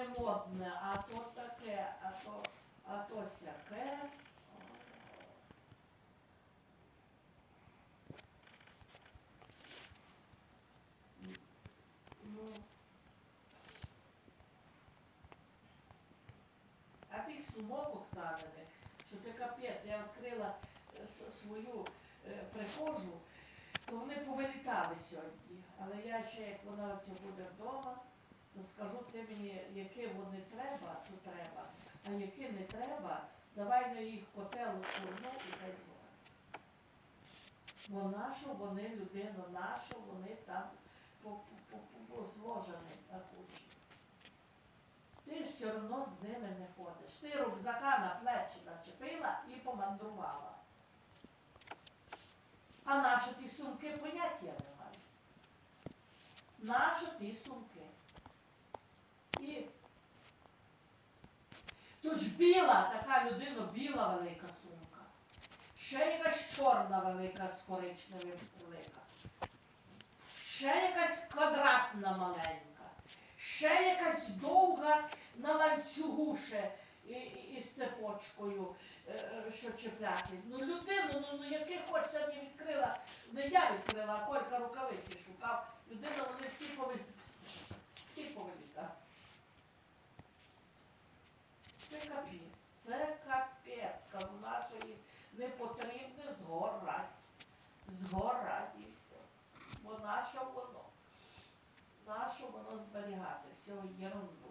не модне, а то таке, а то, а то сяке. Ну, а тих сумок Оксанини, що ти капець, я відкрила е, свою е, прихожу, то вони повилітали сьогодні. Але я ще, як вона буде вдома, скажу ти мені, які вони треба, то треба, а які не треба, давай на їх котел шурну і дай згодом. Бо нашу вони людину, нашу вони там зложені на кучі. Ти ж все одно з ними не ходиш. Ти рюкзака на плечі начепила і помандрувала. А наші ті сумки поняття не мають. Наші ті сумки. І то ж біла, така людина, біла велика сумка. Ще якась чорна велика з коричневим велика. Ще якась квадратна маленька. Ще якась довга на ланцюгу ще із цепочкою, е, е, що чіпляти. Ну людину, ну, ну яке хочеться не відкрила. Не я відкрила, а Колька рукавиці шукав. Людина, вони всі повилітали. Всі повилітали. Це капець. Це капець. Кажу, нашої не потрібно згорать. Згорать і все. Бо наше воно. Наше воно зберігати. Всього ерунду.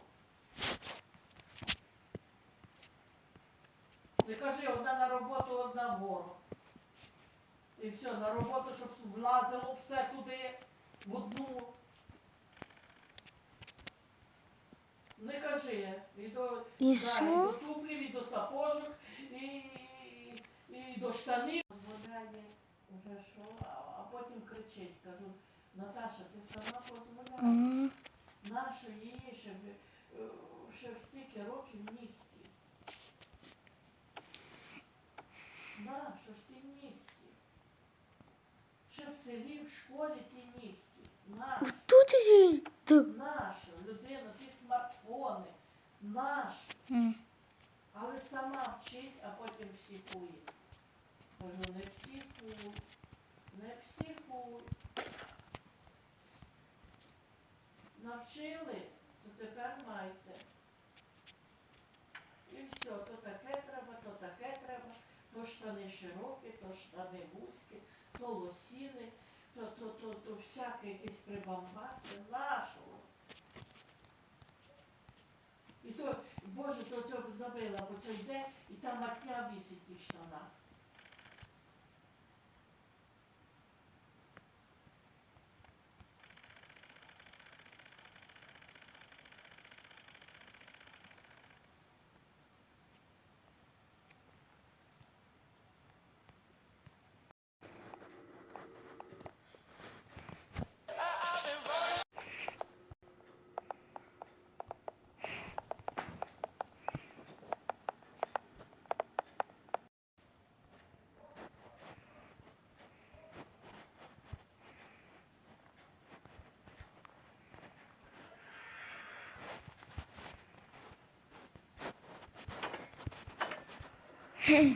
Не кажи, одна на роботу, одна вгору. І все, на роботу, щоб влазило все туди, в одну. Не кажи. І до, І Да, і до туфлів, і до сапожок, і, і, і до штанів. Дозволяє вже що, а, потім кричить. Кажу, Наташа, ти сама дозволяєш. Ага. Нащо її ще, в- е, ще в стільки років нігті? Нащо ж ті нігті? Ще в селі, в школі ті нігті. Нащо? Тут. Тут. Нащо? Людина, ті смартфони. М. Але сама вчить, а потім психує. Кажу, не психуй, не психуй. Навчили, то тепер майте. І все, то таке треба, то таке треба, то штани широкі, то штани вузькі, то лосіни, то, то, то, то всяке якісь прибамбаси. Нашого. І то, Боже, то цього забила, бо це йде, і там матня вісить в тих Hey.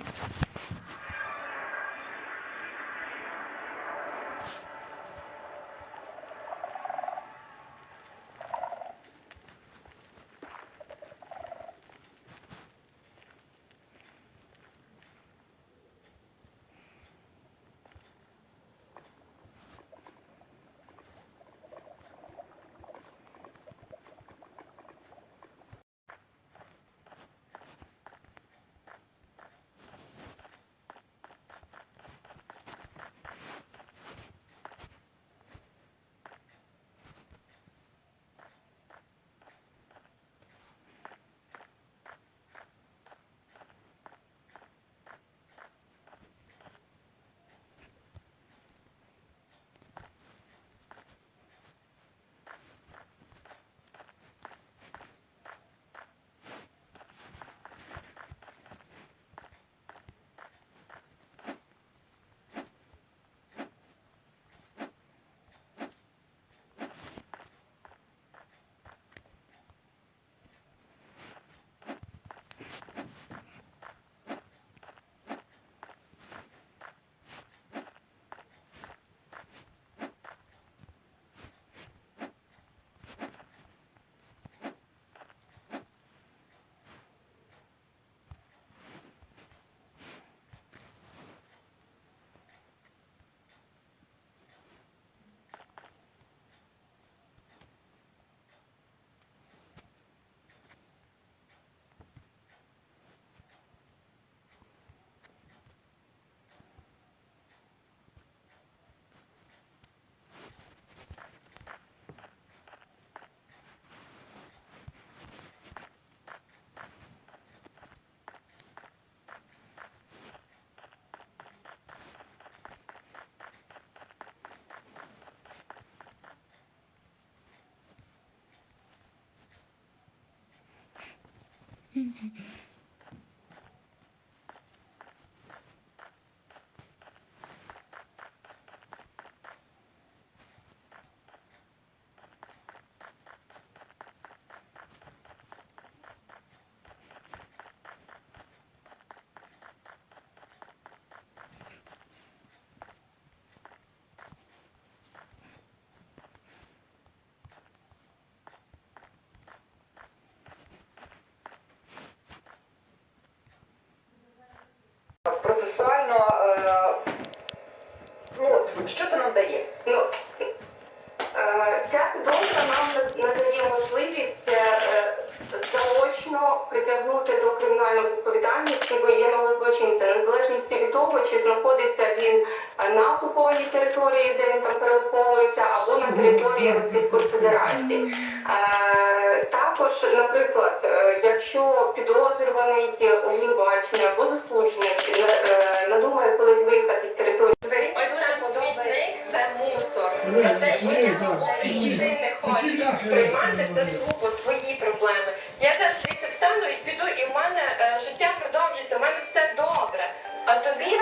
嗯 знаходиться він е, на окупованій території, де він там переховується, або на території Російської Федерації. Е, Також, наприклад, е, якщо підозрюваний обвинувачений або засуджений надумає колись виїхати з території. Ось там смітник це мусор. За те, що я говорю, і ти не хочеш приймати це слухо твої проблеми. Я зараз звідси встану і піду, і в мене е, життя продовжиться, в мене все добре. А тобі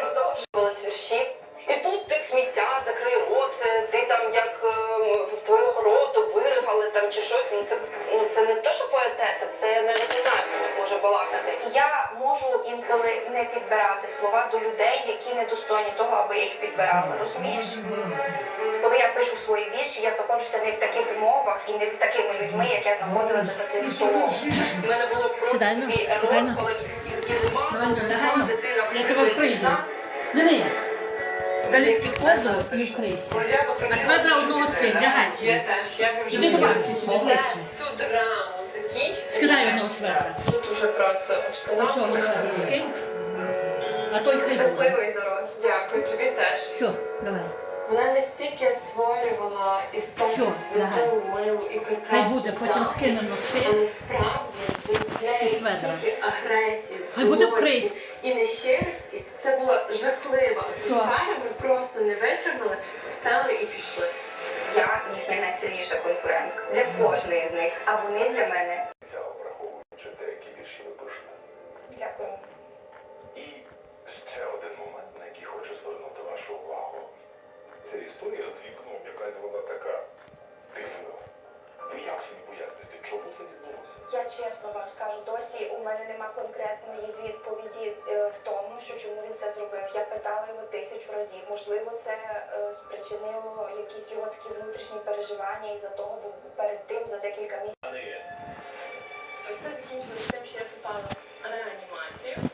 продовжувалось вірші. І тут ти сміття, закрий рот, ти там як е, з твого роту виригали там чи щось. Ну це Я можу інколи не підбирати слова до людей, які недостойні того, аби я їх підбирала. Розумієш? Коли я пишу свої вірші, я знаходжуся не в таких умовах і не з такими людьми, як я знаходилася за цим столом. У мене було просто такий ерор, коли на. дитина сюди. Не. Залізь під ковдру і вкрийся. А сведра одного скинь, лягай Я собі. теж, я вже Іди до бабці сюди, ближче. цю драму. Скидай одного сведра. Тут уже просто обстановка. Оцього сведра скинь. А той хай. Щасливої дороги. Дякую, тобі теж. Все, давай. Вона настільки створювала із себе Всьо, лягай. милу і Хай прекрасну буде, потім даму. скинемо А скинь. насправді в неї сведра. стільки агресії, Хай буде злості і нещирості. Це була жахлива атмосфера. Ми вони для мене. враховуючи деякі вірші ви пишете. Дякую. І ще один момент, на який хочу звернути вашу увагу. Це історія з вікном, якась вона така дивна. Ви як собі пояснюєте, чому це відбулося? Я чесно вам скажу, досі у мене нема конкретної Можливо, це е, спричинило якісь його такі внутрішні переживання і за того, перед тим за декілька місяців. Все закінчилося тим, що я попала реанімацію.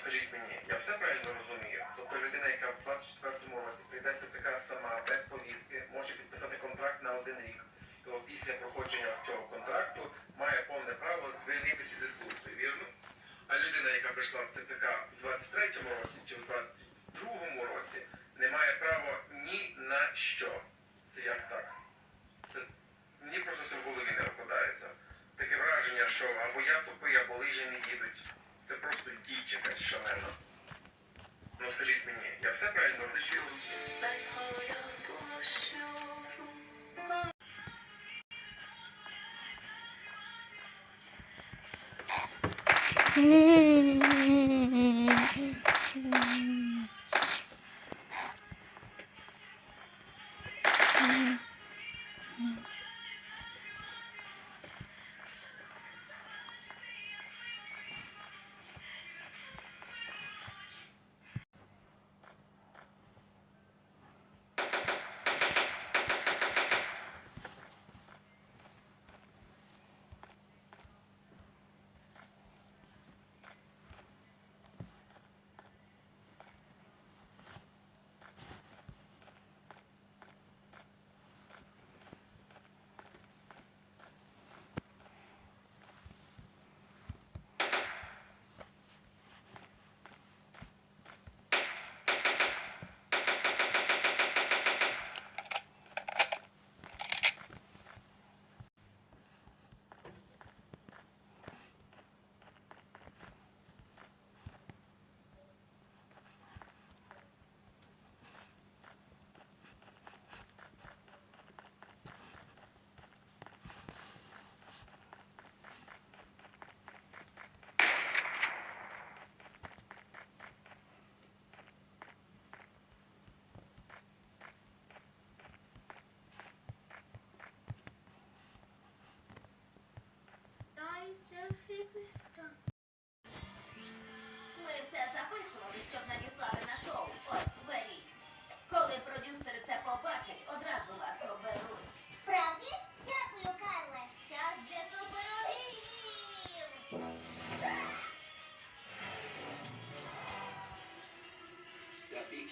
Скажіть мені, я все правильно розумію. Тобто людина, яка в 24-му році прийде в ТЦК сама без повістки, може підписати контракт на один рік, то після проходження цього контракту має повне право звільнитися зі служби, вірно? А людина, яка прийшла в ТЦК в 23-му році чи в 22-му році, не має права ні на що. Це як так? Це мені просто це в голові не вкладається. Таке враження, що або я тупий, або лижі не їдуть. Це просто діч якась шалена. Ну скажіть мені, я все правильно родичів? Mm-hmm.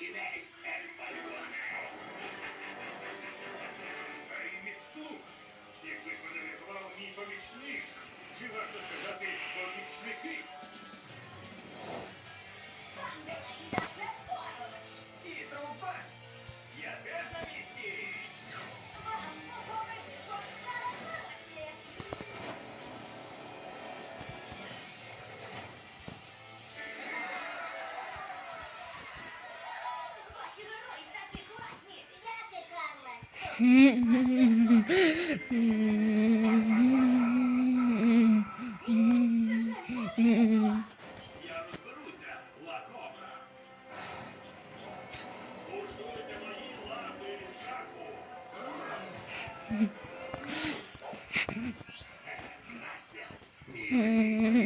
кінець Ельфальдона. Реймі Стукс, який подарував мій помічник. Чи варто сказати помічники? Бандера Mm-hmm.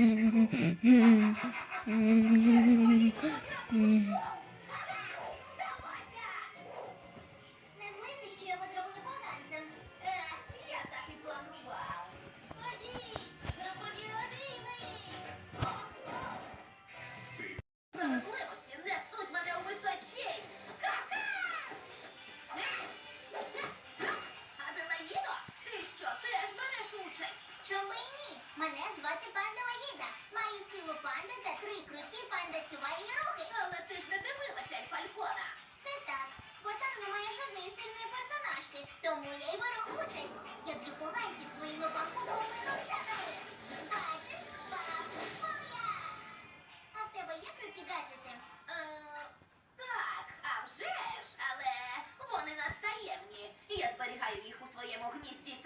своєму гнізді.